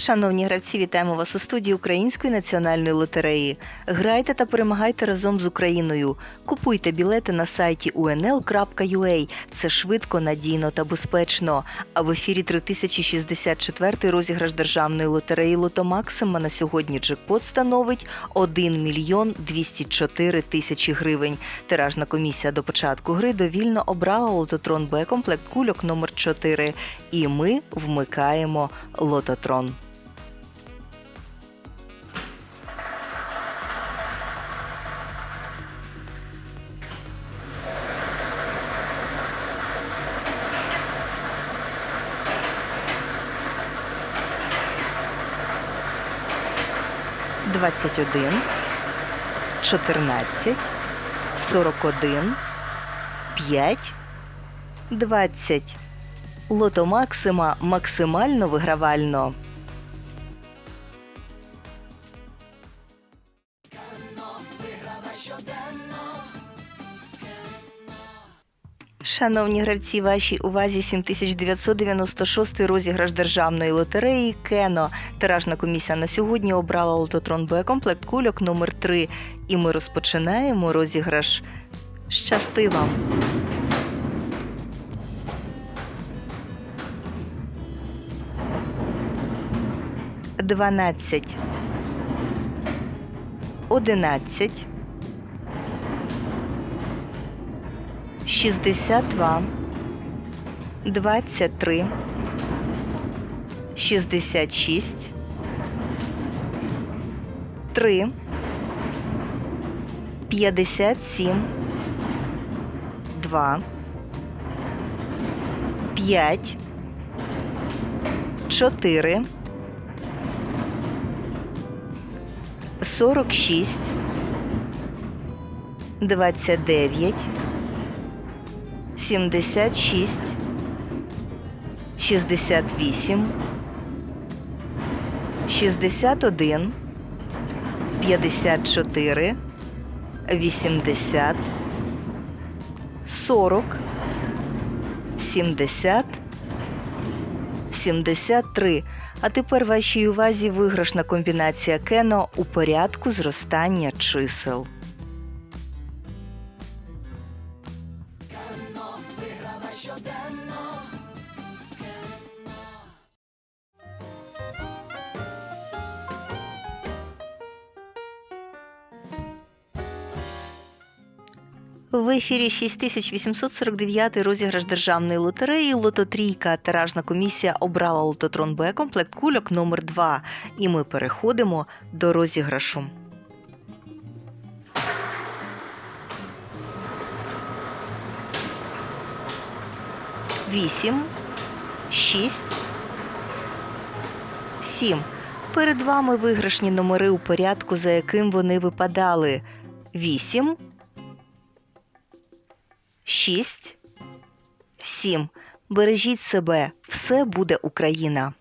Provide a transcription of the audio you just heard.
Шановні гравці, вітаємо вас у студії Української національної лотереї. Грайте та перемагайте разом з Україною. Купуйте білети на сайті unl.ua. Це швидко, надійно та безпечно. А в ефірі 3064 розіграш державної лотереї Лото Максима на сьогодні джекпот становить 1 мільйон 204 тисячі гривень. Тиражна комісія до початку гри довільно обрала лототрон Б комплект кульок номер 4 І ми вмикаємо лототрон. Двадцять один, чотирнадцять, сорок один, п'ять, двадцять. Лото Максима максимально вигравально. Шановні гравці, вашій увазі 7996 розіграш державної лотереї Кено. Тиражна комісія на сьогодні обрала лототрон Б комплект кульок номер 3 І ми розпочинаємо розіграш. Щасти вам! Дванадцять. Одинадцять. 62, 23, 66, 3, 57, 2, 5, 4, 46, 29, 76, 68, 61, 54, 80, 40, 70, 73. А тепер вашій увазі виграшна комбінація Кено у порядку зростання чисел. В ефірі 6849 розіграш державної лотереї Лототрійка. Тиражна комісія обрала лототрон Б комплект кульок номер 2 І ми переходимо до розіграшу. Вісім, шість, сім. Перед вами виграшні номери у порядку, за яким вони випадали. Вісім. 6, 7. Бережіть себе. Все буде Україна.